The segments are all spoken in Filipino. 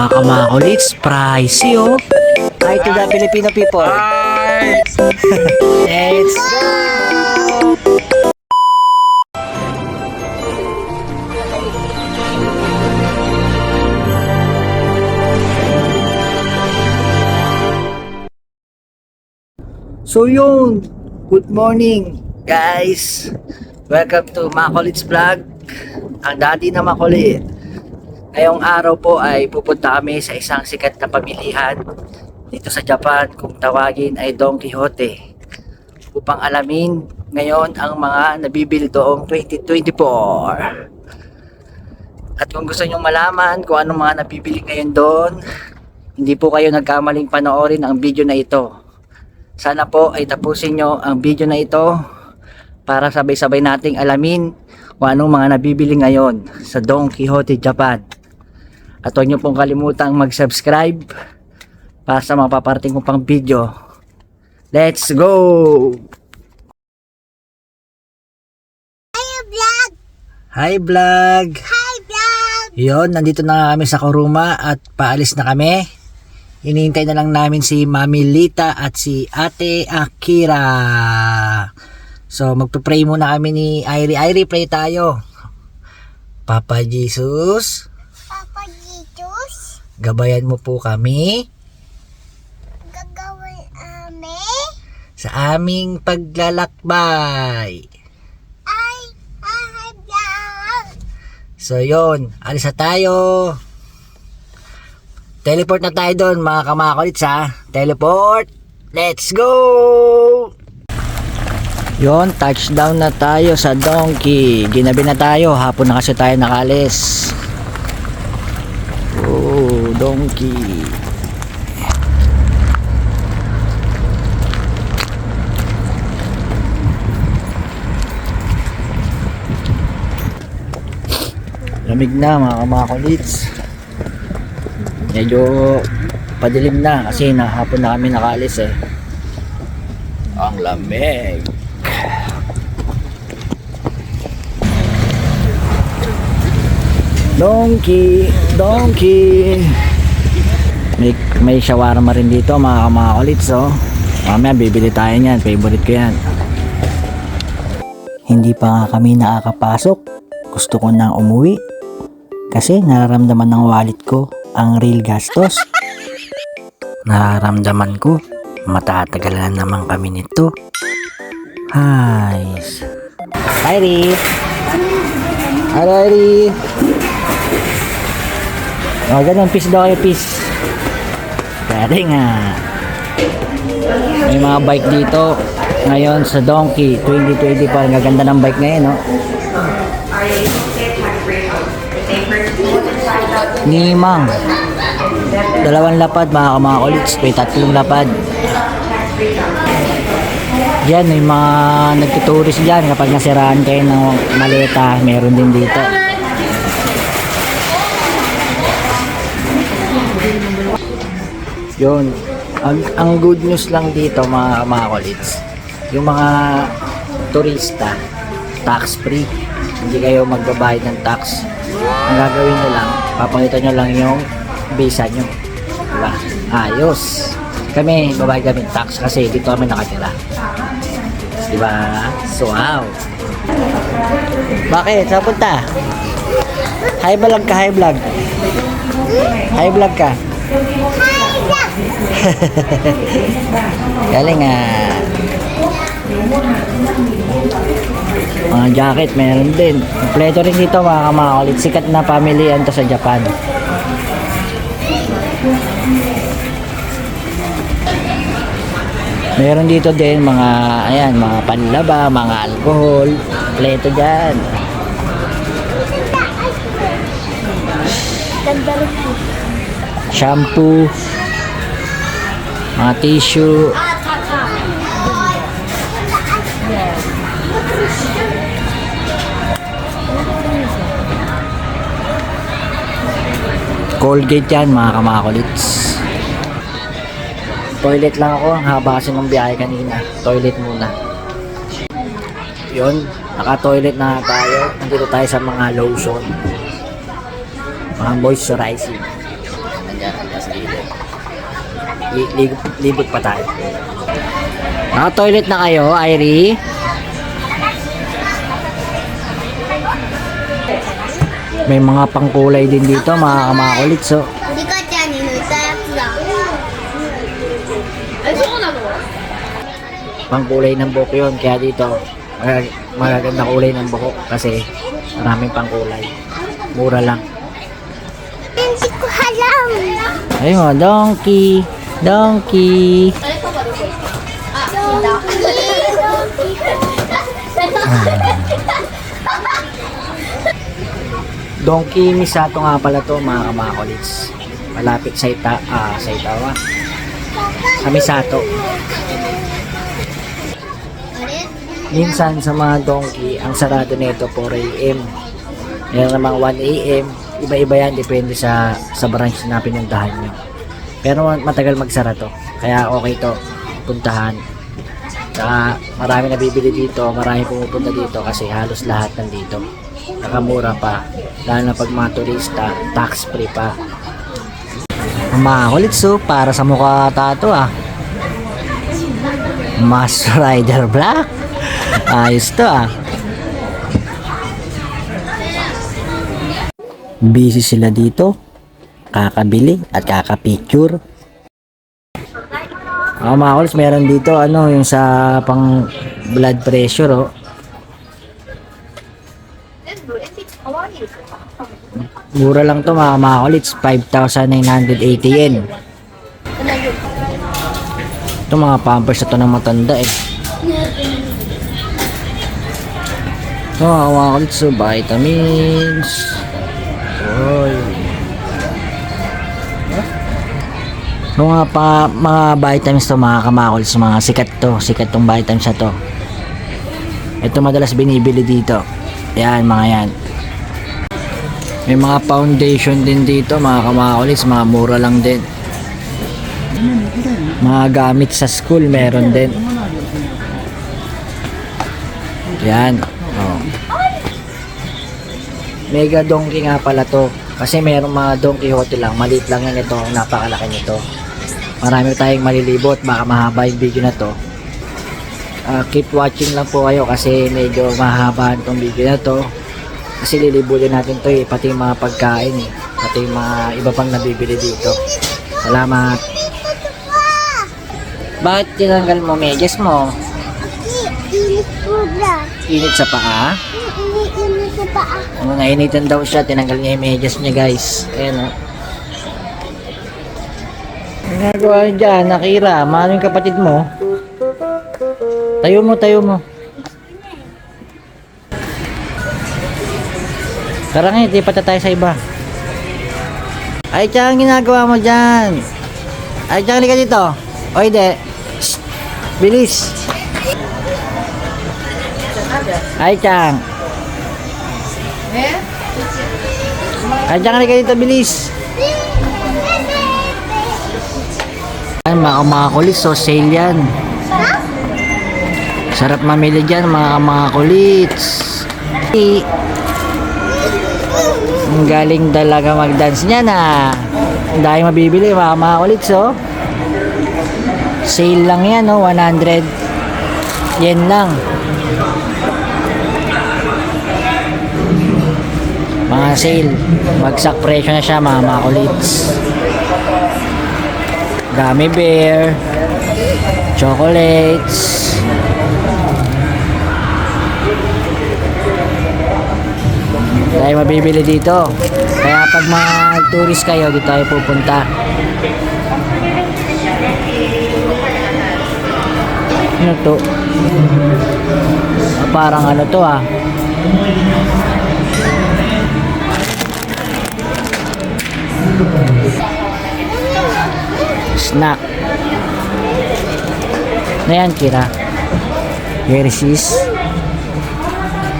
Mga kamakulits, pricey oh. Hi to the Filipino people. Let's go! So yun, good morning guys. Welcome to Makulits Vlog. Ang daddy na makulit. Ngayong araw po ay pupunta kami sa isang sikat na pamilihan dito sa Japan kung tawagin ay Don Quixote upang alamin ngayon ang mga nabibili doong 2024. At kung gusto nyong malaman kung anong mga nabibili ngayon doon, hindi po kayo nagkamaling panoorin ang video na ito. Sana po ay tapusin nyo ang video na ito para sabay-sabay nating alamin kung anong mga nabibili ngayon sa Don Quixote Japan. At huwag nyo pong kalimutang mag-subscribe para sa mga paparating kong pang video. Let's go! Hi vlog! Hi, vlog! Yon, nandito na kami sa Kuruma at paalis na kami. Hinihintay na lang namin si Mami Lita at si Ate Akira. So, magpa-pray muna kami ni Irie. Irie, pray tayo. Papa Jesus, Papa Jesus, gabayan mo po kami gagawin ame sa aming paglalakbay. ay vlog! So, yon, alis na tayo. Teleport na tayo doon, mga kamakulits ha. Teleport! Let's go! Yon, touchdown na tayo sa Donkey. Ginabi na tayo, hapon na kasi tayo nakalis. Donkey. Lamig na mga kamakulits. Medyo padilim na kasi nahapon na kami nakalis eh. Ang lamig. Donkey, donkey. May, may shawarma rin dito mga kamakulits oh. Mamaya bibili tayo niyan, favorite ko yan. Hindi pa nga kami nakakapasok. Gusto ko nang umuwi. Kasi nararamdaman ng wallet ko ang real gastos. Nararamdaman ko, matatagalan na naman kami nito. Hays. Hi, Ri. Hello, Ri. Oh, ganun, peace daw kayo, peace. Pwede nga. May mga bike dito. Ngayon sa Donkey 2020 pa. Ang gaganda ng bike ngayon, no? Nimang. Dalawang lapad mga kamakulits. May tatlong lapad. Diyan, may mga nagtuturis dyan. Kapag nasiraan kayo ng maleta, meron din dito. Yun. Ang, ang good news lang dito mga kamakulits. Yung mga turista, tax free. Hindi kayo magbabayad ng tax. Ang gagawin nyo lang, papakita nyo lang yung visa nyo. Diba? Ayos. Kami, babayad kami tax kasi dito kami nakatira. Diba? So, wow. Bakit? Saan punta? Hi vlog ka, hi vlog. Hi vlog ka. Galing ah. Mga jacket, meron din. Kompleto rin dito mga kamakulit. Sikat na family yan to sa Japan. Meron dito din mga, ayan, mga panlaba, mga alcohol. Kompleto dyan. Shampoo. Mga tissue. Colgate yan mga kamakulits. Toilet lang ako. Ang haba kasi ng biyahe kanina. Toilet muna. Yun. Naka-toilet na tayo. Nandito tayo sa mga lotion. Mga moisturizing li- li- libot pa tayo. Naka-toilet na kayo, Irie? May mga pangkulay din dito, mga kamakulit. So, リカちゃんに塗ったやつだ。 pangkulay ng buhok yun. Kaya dito, mag- magaganda kulay ng buhok kasi maraming pangkulay. Mura lang. Hindi ko alam. Ayun, oh, donkey. Donkey. Donkey Misato nga pala to mga kamakolits. Malapit sa Ita, ah, sa Itawa. Sa Misato. Minsan sa mga donkey, ang sarado nito 4 a.m. Meron namang 1 a.m. Iba-iba yan, depende sa sa branch na pinuntahan nyo. Pero matagal magsara to. Kaya okay to, puntahan. Saka marami nabibili dito, marami pumupunta dito kasi halos lahat nandito. Nakamura pa. Lalo na pag mga turista, tax free pa. Ang mga kulitso, para sa mukha tato ah. Mas Rider Black. Ayos to ah. Busy sila dito. Kakabili at kakapicture. Ako mga kulis, meron dito ano yung sa pang blood pressure oh. Mura lang to mga mga kulis, 5,980 yen. Ito mga pampers na to ng matanda eh. Ito mga so vitamins. Oy. So mga pa, mga vitamins to mga kamakols, mga sikat to, sikat tong vitamins na to. Ito madalas binibili dito. Yan, mga yan. May mga foundation din dito, mga kamakols, mga mura lang din. Mga gamit sa school, meron din. Yan. Oh. Mega donkey nga pala to. Kasi mayroong mga donkey hotel lang. Maliit lang yan ito. Napakalaki nito. Marami tayong malilibot. Baka mahaba yung video na to. Ah, keep watching lang po kayo kasi medyo mahaba itong video na to. Kasi lilibulin natin to eh. Pati yung mga pagkain eh. Pati yung mga iba pang nabibili dito. Salamat. Bakit tinanggal mo medyas mo? Init sa paa? Ko ba? Ano, nainitan daw siya, tinanggal niya yung medyas niya guys. Ayan o. Ginagawa niya dyan, Nakira, mahal yung kapatid mo. Tayo mo, tayo mo. Tara nga, di pata tayo sa iba. Ay, Chang, ginagawa mo dyan. Ay, Chang, ka dito. O, hindi. Shh. Bilis. Ay, Chang. Ay, Chang, ka dito, bilis. Ay, mga mga kulis, so sale yan. Sarap mamili dyan, mga mga kulits. Ang galing talaga mag-dance niya na. Ang dahil mabibili, mga mga kulits, oh. Sale lang yan, oh. 100 yen lang. Mga sale. Magsak presyo na siya, mga mga kulits. Gummy bear. Chocolates. Tayo mabibili dito. Kaya pag mga tourist kayo, dito tayo pupunta. Ano to? Parang ano to ah. Snack. Na yan, Kira. Hershey's.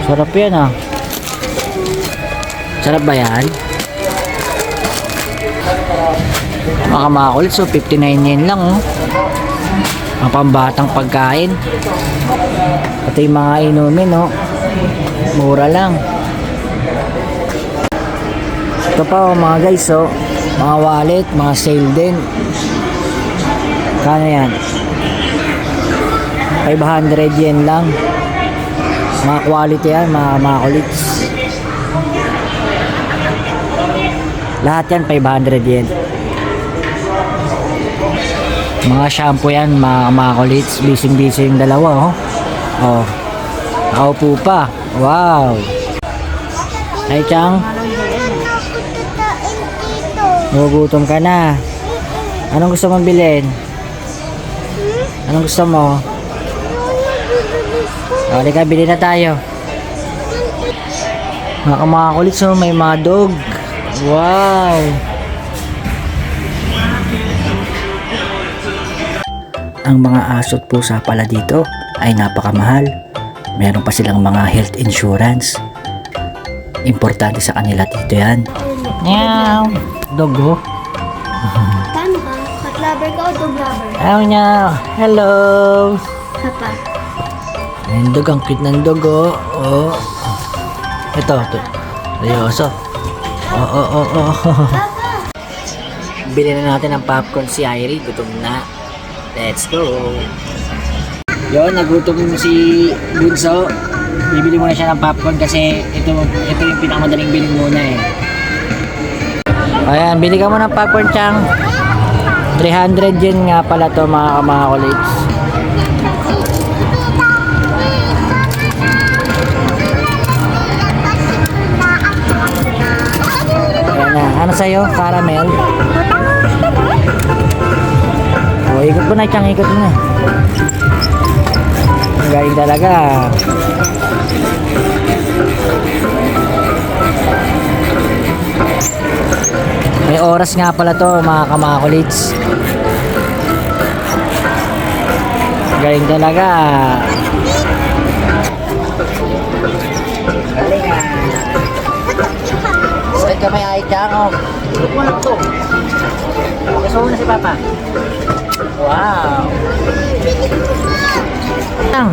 Sarap yan ah. Sarap ba yan? Mga makulit, so 59 yen lang oh. Mga pambatang pagkain. Pati yung mga inumin oh. Mura lang. Ito pa oh, mga guys oh. Mga wallet, mga sale din. Kano yan? 500 yen lang. Mga quality yan, mga, mga kulits. Lahat yan 500 yen. Mga shampoo yan, mga, mga kulits. Bising-bising dalawa, oh. Oh. Nakaupo pa. Wow. Hi, Chang. Nagugutom ka na. Anong gusto mong bilhin? Anong gusto mo? O, Halika, bili na tayo. Mga mga kulit, so may mga dog. Wow! Ang mga aso at pusa pala dito ay napakamahal. Meron pa silang mga health insurance. Importante sa kanila dito yan. Meow! Dog, oh. Paano ka? Cat lover ka o dog lover? Ayaw niya. Hello! Papa. Ayun, dog. Ang cute ng dog, oh. oh. Ito, ito. Seryoso. Oo, oo, oo. Bili na natin ng popcorn si Irie. Gutom na. Let's go. Yon, nagutom si Bunso. Bibili muna siya ng popcorn kasi ito, ito yung pinakamadaling bilhin muna eh. Ayan, bili ka muna ng popcorn, Chang. 300 yen nga pala to mga mga colleagues. Na. Ano sa'yo? Caramel? O, ikot mo na, Chang. Ikot mo na. Galing talaga. May oras nga pala to, mga kamakulits. Galing talaga. Galing ah. Saan ka may ay oh. Look mo lang to. Gusto mo na si Papa. Wow. Lang.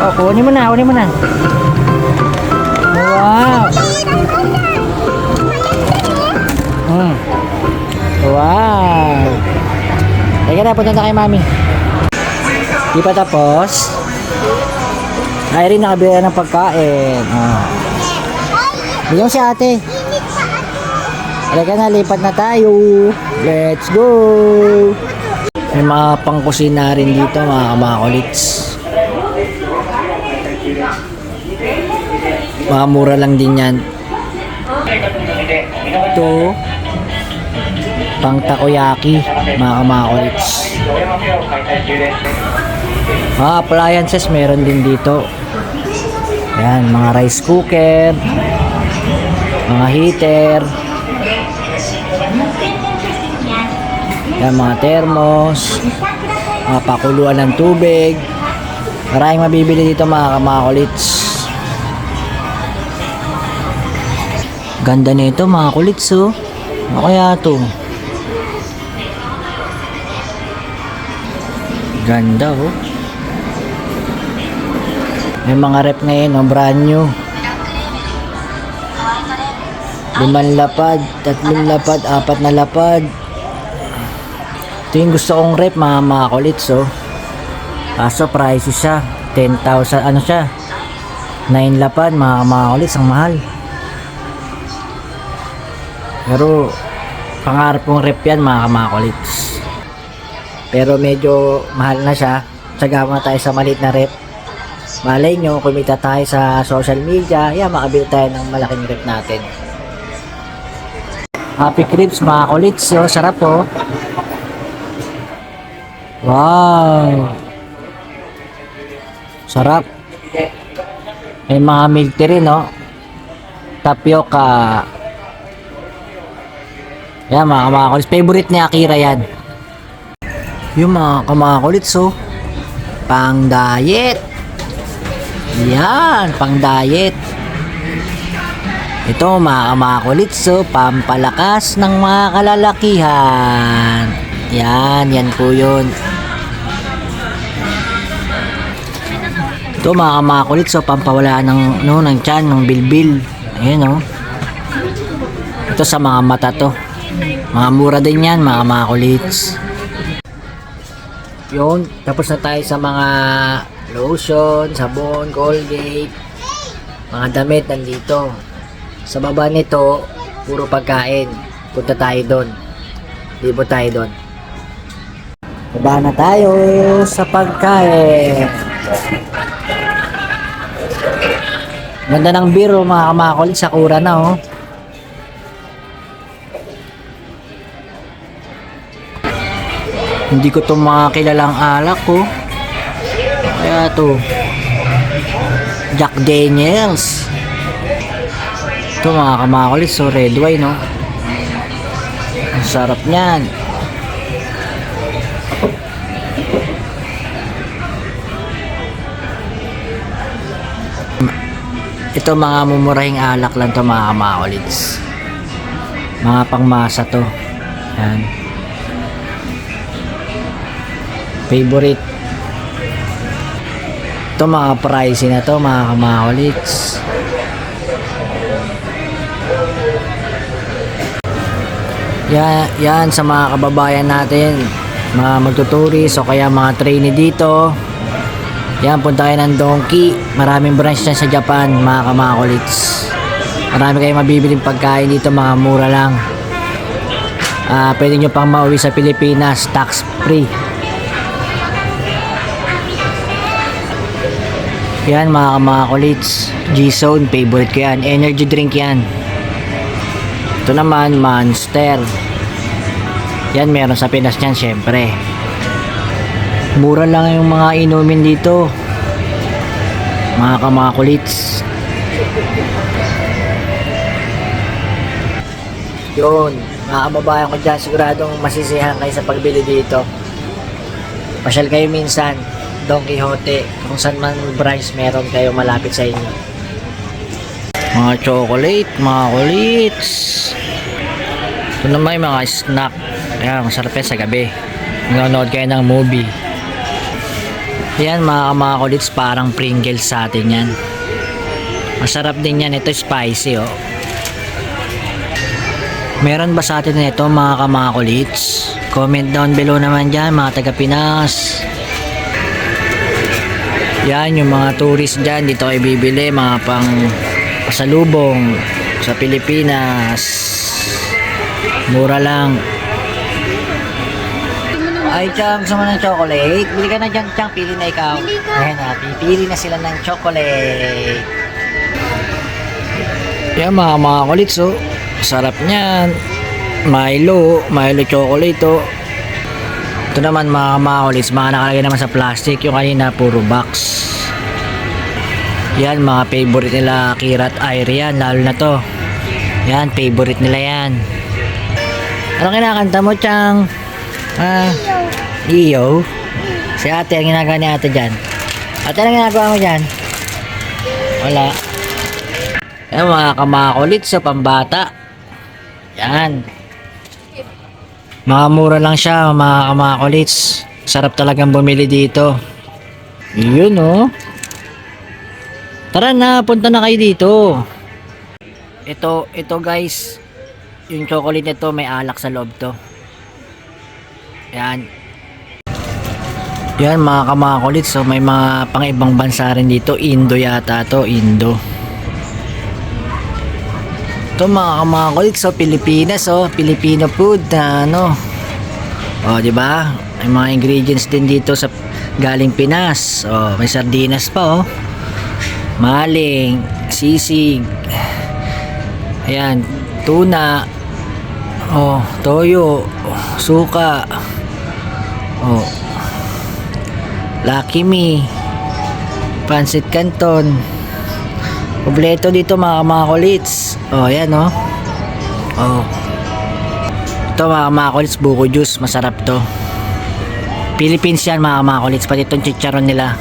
Oh, kunin mo na, kunin mo na. Wow. Wow. Teka na, punta na kay Mami. Di pa tapos. Ay rin nakabili na ng pagkain. Oh. Bigyan si ate. Halika na, lipat na tayo. Let's go. May mga pangkusina rin dito, mga kamakulits. Mga mura lang din yan. Ito, pang takoyaki, mga kamakulits. Mga appliances meron din dito. Yan, mga rice cooker, mga heater, yan, mga thermos, mga pakuluan ng tubig. Maraming mabibili dito mga kamakulits. Ganda nito mga kulits oh. Ano kaya to? Ganda oh. May mga rep ngayon oh, brand new. Limang lapad, tatlong lapad, apat na lapad. Ito yung gusto kong rep mga mga kulits oh. Kaso pricey siya. 10,000 ano siya? 9 lapad mga mga kulits ang mahal. Pero pangarap kong rep yan mga mga kulits. Pero medyo mahal na siya. Tsaga muna tayo sa maliit na rep. Malay nyo, kumita tayo sa social media, yan, makabili tayo ng malaking rep natin. Happy Crips, mga kulits. Oh, sarap oh. Wow! Sarap. May mga milk rin, no? Tapioca. Yan, mga kamakulits. Favorite ni Akira yan. Yung mga kamakulits, oh. Pang diet. Yan, pang diet. Ito mga kamakulits, oh. Pampalakas ng mga kalalakihan. Yan, yan po yun. Ito mga kamakulit so pampawala ng no ng tiyan ng bilbil. Ayan oh. Ito sa mga mata to. Mga mura din yan, mga makulits. Yun, tapos na tayo sa mga lotion, sabon, Colgate, mga damit nandito. Sa baba nito, puro pagkain. Punta tayo doon. Libo tayo doon. Baba na tayo sa pagkain. Ganda ng biro mga kamakulit sa kura na oh. Hindi ko to mga kilalang alak ko. Kaya to. Jack Daniels. Ito mga kamakulit, so red wine no. Ang sarap niyan. Ito mga mumurahing alak lang to mga kamakulits. Mga pangmasa to. Yan. Favorite. Ito mga pricey na to mga kamakulits. Yan, yan sa mga kababayan natin. Mga magtuturis o kaya mga trainee dito. Yan, punta kayo ng Donkey. Maraming branch na sa Japan, mga kamakulits. Marami kayong mabibiling pagkain dito, mga mura lang. Ah, pwede nyo pang mauwi sa Pilipinas, tax free. Yan, mga kamakulits. G-Zone, favorite ko yan. Energy drink yan. Ito naman, Monster. Yan, meron sa Pinas yan, syempre. Mura lang yung mga inumin dito. Mga kamakulits. Yun, mga kababayan ko dyan, siguradong masisihan kayo sa pagbili dito. Pasyal kayo minsan, Don Quixote, kung saan man branch meron kayo malapit sa inyo. Mga chocolate, mga kulits. Ito naman yung mga snack. Ayan, masarap yan sa gabi. Nanonood kayo ng movie. Yan mga mga kulits parang Pringles sa atin yan. Masarap din yan. Ito spicy oh. Meron ba sa atin nito mga kamakulits? Comment down below naman dyan mga taga Pinas. Yan yung mga tourist dyan. Dito kayo bibili mga pang pasalubong sa Pilipinas. Mura lang. Ay, Chang, gusto mo ng chocolate? Bili ka na dyan, Chang. Pili na ikaw. Pili ka. Ayan na, pipili na sila ng chocolate. Yan mga mga kulits, oh. Sarap niyan. Milo, Milo chocolate, oh. Ito naman mga kulits, mga nakalagay naman sa plastic. Yung kanina, puro box. Yan, mga favorite nila, Kirat Air yan, lalo na to. Yan, favorite nila yan. Ano kinakanta mo, Chang? Ah, iyo. Si ate, ang ginagawa ni ate dyan. Ate, ang ginagawa mo dyan? Wala. Yan, mga kamakulit sa pambata. Yan. Mga mura lang siya, mga kamakulits. Sarap talagang bumili dito. Yun, oh. Tara na, punta na kayo dito. Ito, ito guys, yung chocolate nito may alak sa loob to. Yan. Yan mga kamakulit. So may mga pang ibang bansa rin dito. Indo yata to. Indo. Ito mga kamakulit. So Pilipinas. Oh. Filipino food na ano. Oh, di ba? May mga ingredients din dito sa galing Pinas. Oh, may sardinas pa oh. Maling, sisig. Ayan, tuna. Oh, toyo, suka. Oh. Lucky Me. Pansit Canton. Kompleto dito mga mga kulits. Oh, ayan oh. Oh. Ito mga mga kulits, buko juice. Masarap to. Philippines yan mga mga kulits. Pati itong chicharon nila.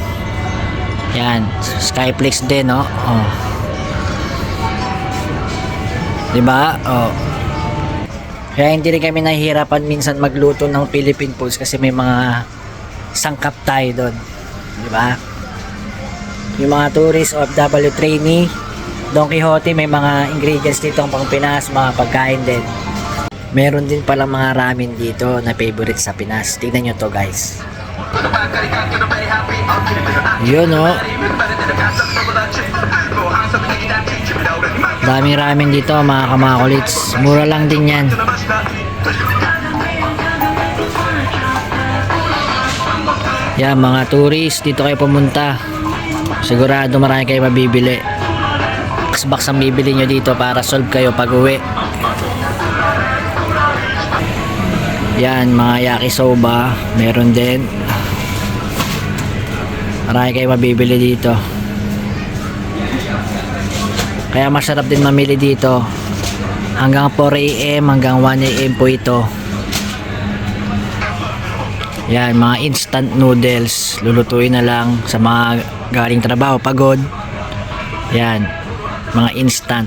Yan. Skyflakes din oh. Oh. Diba? Oh. Kaya hindi rin kami nahihirapan minsan magluto ng Philippine foods kasi may mga sangkap tayo doon. Di ba? Yung mga tourist OFW trainee, Don Quixote may mga ingredients dito pang Pinas, mga pagkain din. Meron din pala mga ramen dito na favorite sa Pinas. Tingnan nyo to guys. Yun oh. Daming ramen dito mga kamakulits. Mura lang din yan. Yan mga tourist, dito kayo pumunta. Sigurado marami kayo mabibili. Box ang bibili nyo dito para solve kayo pag uwi. Yan, mga yakisoba, meron din. Marami kayo mabibili dito. Kaya masarap din mamili dito. Hanggang 4 a.m. hanggang 1 a.m. po ito. Yan, mga instant noodles. Lulutuin na lang sa mga galing trabaho, pagod. Yan, mga instant.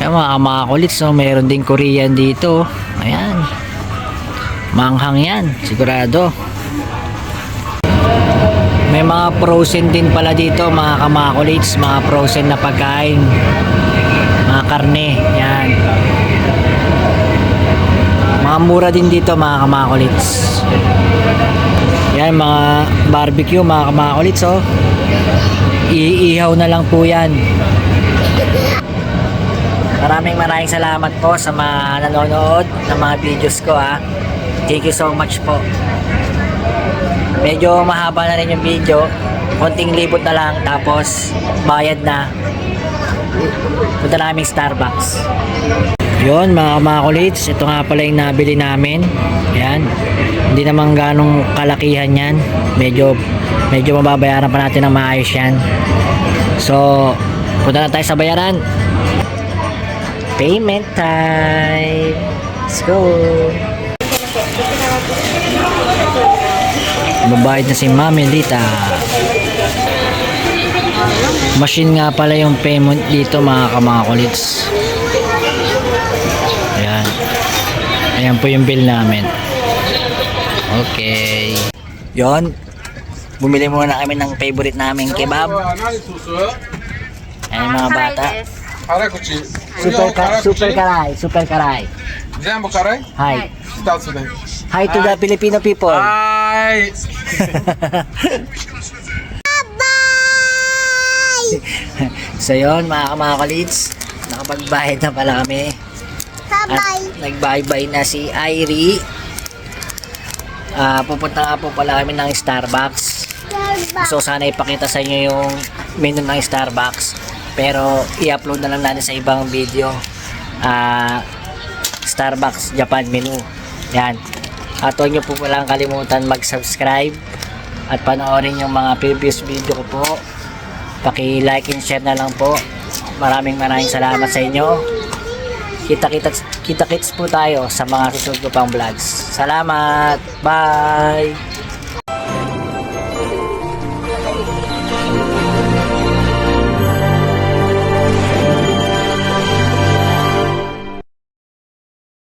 Yan mga mga kulits, no? meron din Korean dito. Ayan. Manghang yan, sigurado. May mga frozen din pala dito, mga kamakulits, mga frozen na pagkain. Mga karne, yan. Mga mura din dito, mga kamakulits. Yan, mga barbecue, mga kamakulits, oh. Iihaw na lang po yan. Maraming maraming salamat po sa mga nanonood ng mga videos ko ha. Thank you so much po. Medyo mahaba na rin yung video. Konting libot na lang tapos bayad na. Punta namin Starbucks. Yon mga kulits, ito nga pala yung nabili namin. Ayan. Hindi naman ganong kalakihan yan. Medyo medyo mababayaran pa natin ng maayos yan. So, punta na tayo sa bayaran. Payment time. Let's go. Babayad na si Mami Lita. Machine nga pala yung payment dito mga kamakulits. Ayan. Ayan po yung bill namin. Okay. Yon. Bumili muna kami ng favorite namin kebab. Ayan mga bata. Super ka super karay, super karay. Jambo karay? Hi. Hi to the Filipino people. Hi. so yon mga mga kalits, nakapagbayad na pala kami. At nagbaybay na si Irie. Ah, pupunta nga po pala kami ng Starbucks. So sana ipakita sa inyo yung menu ng Starbucks. Pero i-upload na lang natin sa ibang video. Ah, Starbucks Japan menu. Yan. At huwag nyo po palang kalimutan mag-subscribe at panoorin yung mga previous video ko po. Paki-like and share na lang po. Maraming maraming salamat sa inyo. Kita-kita kita-kits po tayo sa mga susunod ko pang vlogs. Salamat. Bye.